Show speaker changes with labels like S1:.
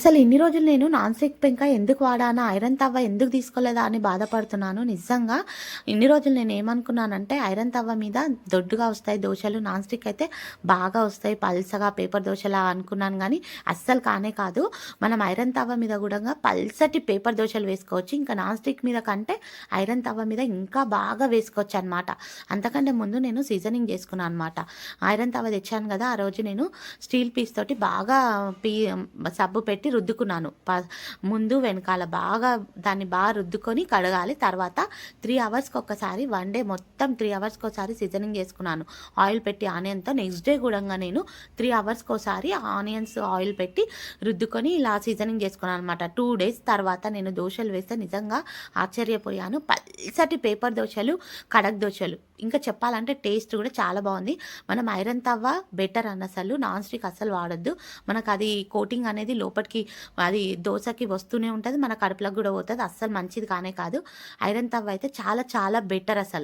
S1: అసలు ఇన్ని రోజులు నేను నాన్ స్టిక్ పెంక ఎందుకు వాడానా? ఐరన్ తవ్వ ఎందుకు తీసుకోలేదా అని బాధపడుతున్నాను. నిజంగా ఇన్ని రోజులు నేను ఏమనుకున్నానంటే ఐరన్ తవ్వ మీద దొడ్డుగా వస్తాయి దోశలు నాన్ స్టిక్ అయితే బాగా వస్తాయి పల్సగా పేపర్ దోశలా అనుకున్నాను కానీ అస్సలు కానే కాదు. మనం ఐరన్ తవ్వ మీద కూడా పల్సటి పేపర్ దోశలు వేసుకోవచ్చు. ఇంకా నాన్ స్టిక్ మీద కంటే ఐరన్ తవ్వ మీద ఇంకా బాగా వేసుకోవచ్చు అనమాట అంతకంటే ముందు నేను సీజనింగ్ చేసుకున్నాను అనమాట ఐరన్ తవ్వ తెచ్చాను కదా ఆ రోజు నేను స్టీల్ పీస్ తోటి బాగా పీ సబ్బు పెట్టి రుద్దుకున్నాను. ప ముందు వెనకాల బాగా దాన్ని బాగా రుద్దుకొని కడగాలి. తర్వాత త్రీ అవర్స్కి ఒకసారి వన్ డే మొత్తం త్రీ అవర్స్కి ఒకసారి సీజనింగ్ చేసుకున్నాను. ఆయిల్ పెట్టి ఆనియన్తో నెక్స్ట్ డే కూడా నేను త్రీ అవర్స్కి ఒకసారి ఆనియన్స్ ఆయిల్ పెట్టి రుద్దుకొని ఇలా సీజనింగ్ చేసుకున్నాను అనమాట టూ డేస్ తర్వాత నేను దోశలు వేస్తే నిజంగా ఆశ్చర్యపోయాను. పల్సటి పేపర్ దోశలు కడక్ దోశలు. ఇంకా చెప్పాలంటే టేస్ట్ కూడా చాలా బాగుంది. మనం ఐరన్ తవ్వ బెటర్ అన్న అసలు నాన్ స్టిక్ అసలు వాడద్దు. మనకు అది కోటింగ్ అనేది లోపలికి అది దోశకి వస్తూనే ఉంటుంది. మన కడుపులకు కూడా పోతుంది. అస్సలు మంచిది కానే కాదు. ఐరన్ తవ్వ అయితే చాలా చాలా బెటర్ అసలు.